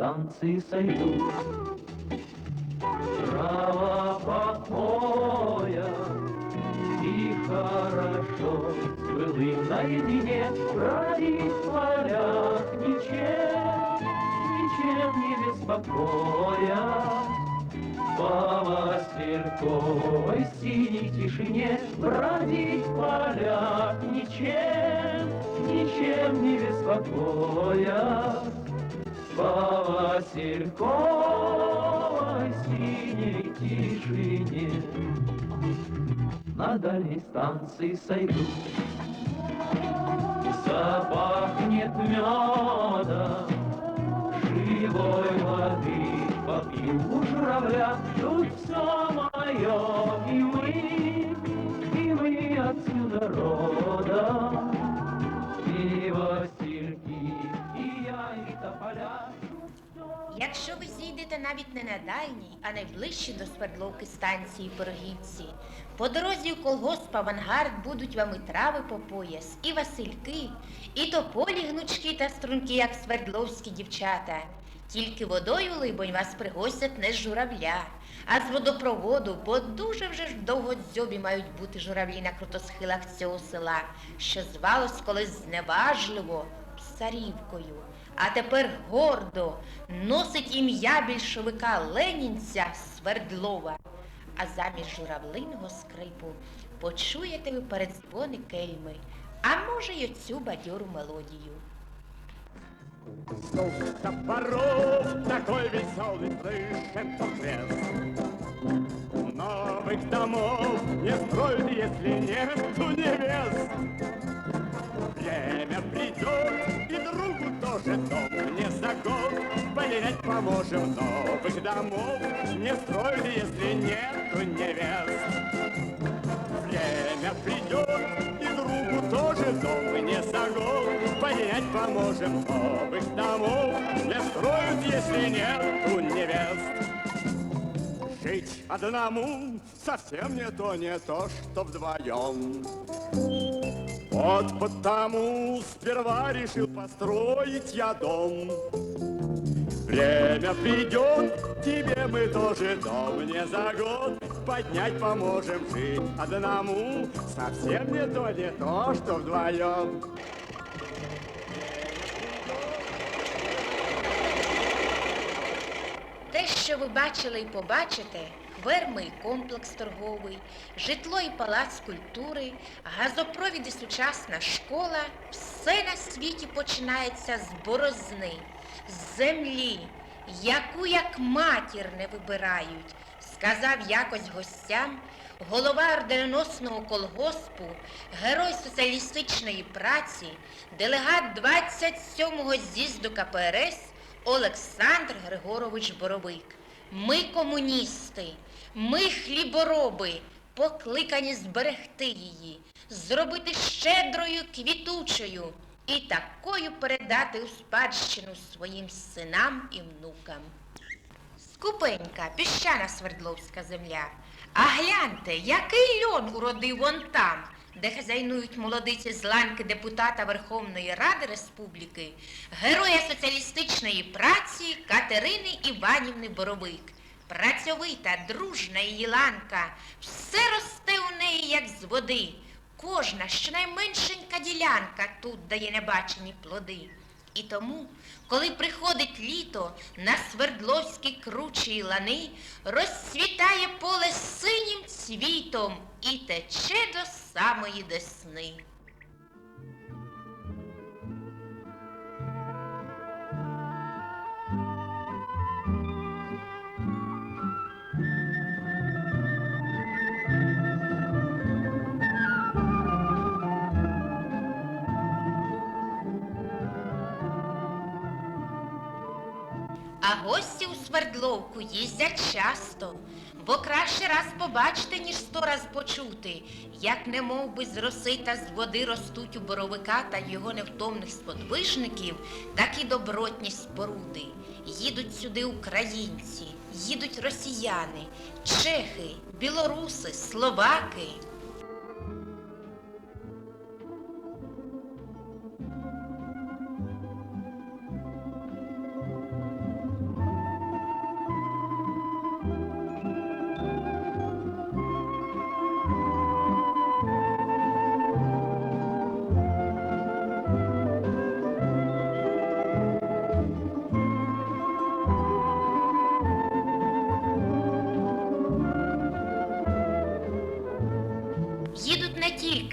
станции сойду. Право покоя и хорошо с былым наедине бродить в полях ничем, ничем не беспокоя. По Васильковой синей тишине бродить в полях ничем, ничем не беспокоя. По Васильковой синей тишине на дальней станции сойду. Запахнет медом, живой воды попью у журавля. Тут все мое, и мы, и мы отсюда родом. Якщо ви зійдете навіть не на дальній, а найближчі до Свердловки станції Пирогівці, по дорозі у колгосп авангард будуть вам і трави по пояс, і васильки, і тополі гнучки та струнки, як свердловські дівчата. Тільки водою, либонь, вас пригостять не з журавля, а з водопроводу, бо дуже вже ж довго дзьобі мають бути журавлі на крутосхилах цього села, що звалось колись зневажливо Псарівкою а тепер гордо носить ім'я більшовика Ленінця Свердлова. А замість журавлиного скрипу почуєте ви передзвони кельми, а може й оцю бадьору мелодію. Стук топоров такой веселый слышен тот лес. Новых домов не строят, если нету невест. Дом не за год. Поменять поможем новых домов не строят, если нету невест. Время придет, и другу тоже дом не за год. Поменять поможем новых домов не строят, если нету невест. Жить одному совсем не то, не то, что вдвоем. Вот потому сперва решил построить я дом. Время придет, тебе мы тоже дом не за год. Поднять поможем жить одному. Совсем не то, не то, что вдвоем ви бачили і побачите, ферми і комплекс торговий, житло і палац культури, газопровід і сучасна школа, все на світі починається з борозни, з землі, яку як матір не вибирають, сказав якось гостям голова орденоносного колгоспу, герой соціалістичної праці, делегат 27-го з'їзду КПРС Олександр Григорович Боровик. Ми комуністи, ми хлібороби, покликані зберегти її, зробити щедрою, квітучою і такою передати у спадщину своїм синам і внукам. Скупенька, піщана свердловська земля. А гляньте, який льон уродив вон там, де хазяйнують молодиці з ланки депутата Верховної Ради Республіки, героя соціалістичної праці Катерини Іванівни Боровик. Працьовита, дружна її ланка, все росте у неї, як з води. Кожна щонайменшенька ділянка тут дає небачені плоди. І тому, коли приходить літо на свердловські кручі лани, розцвітає поле синім цвітом і тече до самої десни. А гості у Свердловку їздять часто, бо краще раз побачити, ніж сто раз почути, як не мов би з роси та з води ростуть у боровика та його невтомних сподвижників так і добротні споруди. Їдуть сюди українці, їдуть росіяни, чехи, білоруси, словаки.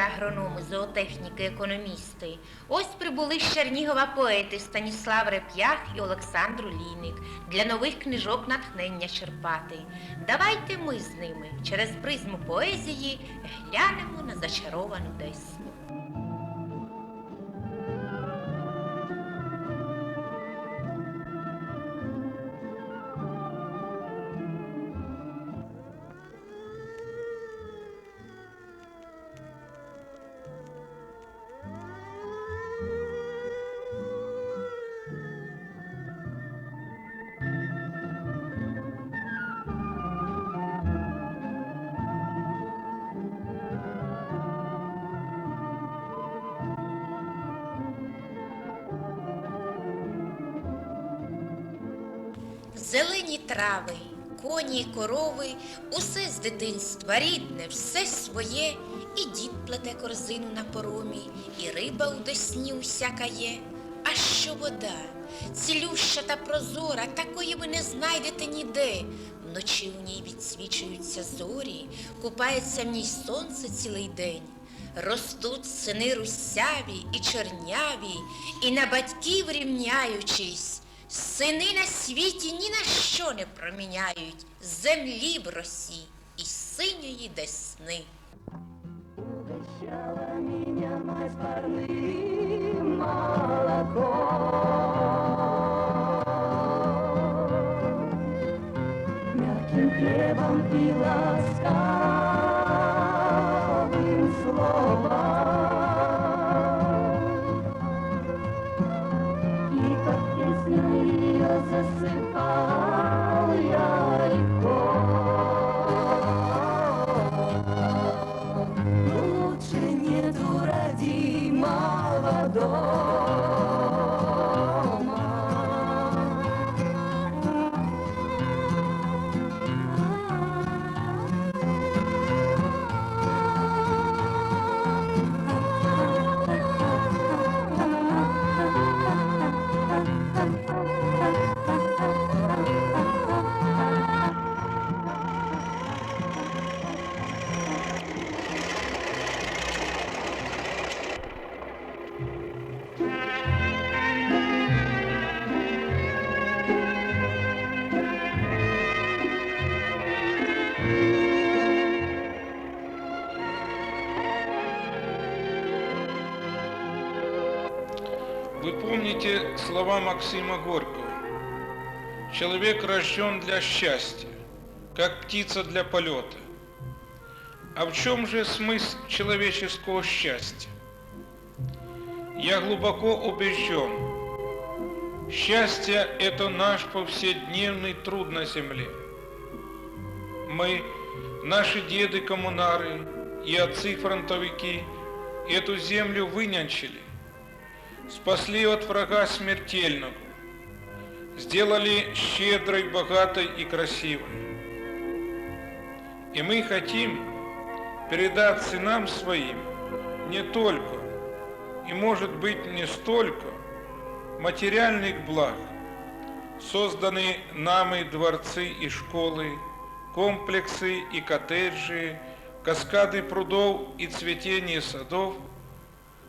Агрономи, зоотехніки, економісти. Ось прибули з Чернігова поети Станіслав Реп'ях і Олександр Лійник для нових книжок натхнення черпати. Давайте ми з ними через призму поезії глянемо на зачаровану Десну. Трави, коні корови, усе з дитинства рідне, все своє, і дід плете корзину на поромі, і риба у десні усяка є. А що вода, цілюща та прозора, такої ви не знайдете ніде. Вночі у ній відсвічуються зорі, купається в ній сонце цілий день. Ростуть сини русяві і чорняві, і на батьків рівняючись, сини на світі ні на що не проміняють землі в росі і синьої десни. Угощала меня мать парным молоком, мягким хлебом и засыпал Вы помните слова Максима Горького? Человек рожден для счастья, как птица для полета. А в чем же смысл человеческого счастья? Я глубоко убежден, счастье – это наш повседневный труд на земле. Мы, наши деды-коммунары и отцы-фронтовики эту землю вынянчили, спасли от врага смертельного, сделали щедрой, богатой и красивой. И мы хотим передать сынам своим не только и, может быть, не столько материальных благ, созданные нами дворцы и школы, комплексы и коттеджи, каскады прудов и цветение садов –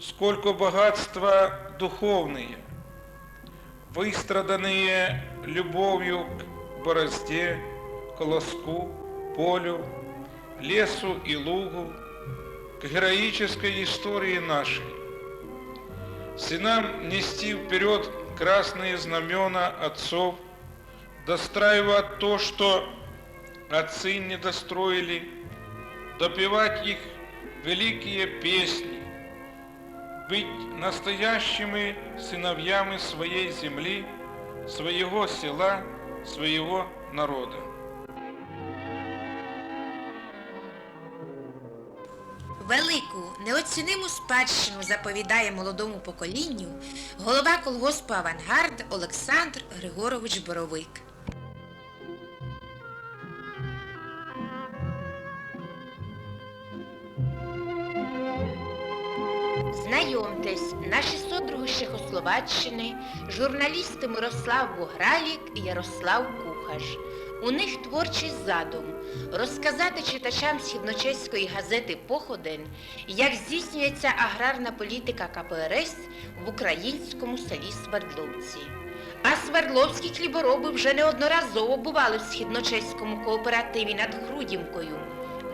сколько богатства духовные, выстраданные любовью к борозде, колоску, полю, лесу и лугу, к героической истории нашей. Сынам нести вперед красные знамена отцов, достраивать то, что отцы не достроили, допевать их великие песни, быть настоящими сыновьями своей земли, своего села, своего народа. Велику, неоціниму спадщину заповідає молодому поколінню голова колгоспу Авангард Олександр Григорович Боровик. З Чехословаччини, журналісти Мирослав Бугралік і Ярослав Кухаш. У них творчий задум розказати читачам східночеської газети Походен, як здійснюється аграрна політика КПРС в українському селі Свердловці. А свердловські хлібороби вже неодноразово бували в східночеському кооперативі над Грудівкою,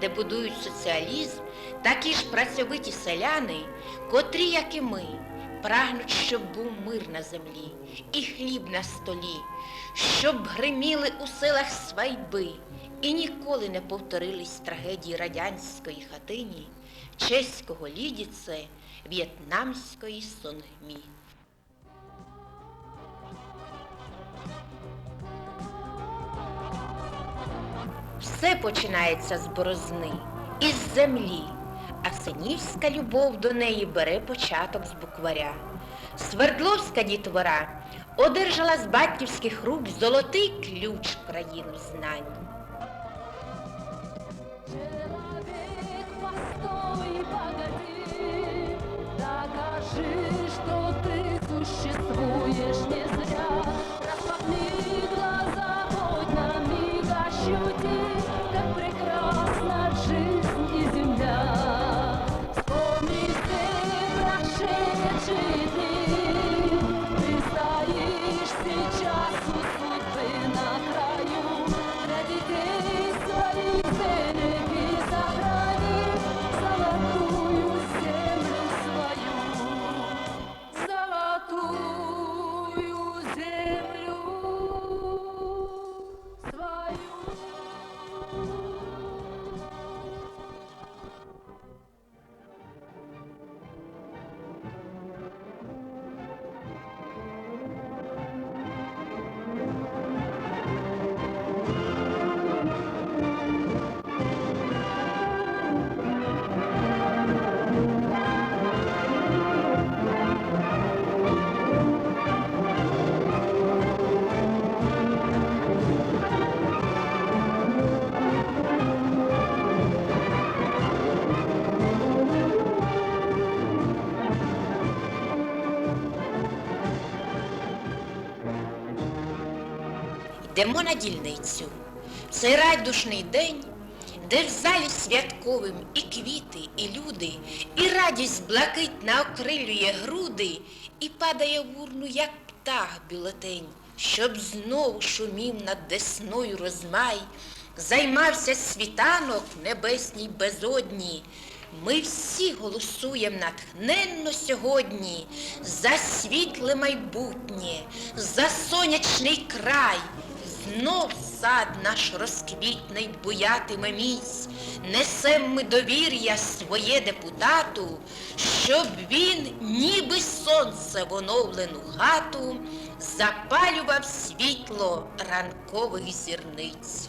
де будують соціалізм такі ж працьовиті селяни, котрі, як і ми, прагнуть, щоб був мир на землі і хліб на столі, щоб гриміли у селах свайби і ніколи не повторились трагедії радянської хатині, чеського лідіце, в'єтнамської сонгмі. Все починається з борозни, із землі, а синівська любов до неї бере початок з букваря. Свердловська дітвора одержала з батьківських рук золотий ключ країну знань. Докажи, что ты существуешь не зря. Распахни Йдемо на дільницю. Цей райдушний день, де в залі святковим і квіти, і люди, і радість блакитна окрилює груди, і падає в урну, як птах бюлетень, щоб знову шумів над десною розмай, займався світанок небесній безодні. Ми всі голосуємо натхненно сьогодні за світле майбутнє, за сонячний край. Знов сад наш розквітний буятиме міць, несем ми довір'я своє депутату, щоб він, ніби сонце в оновлену хату, запалював світло ранкових зірниць.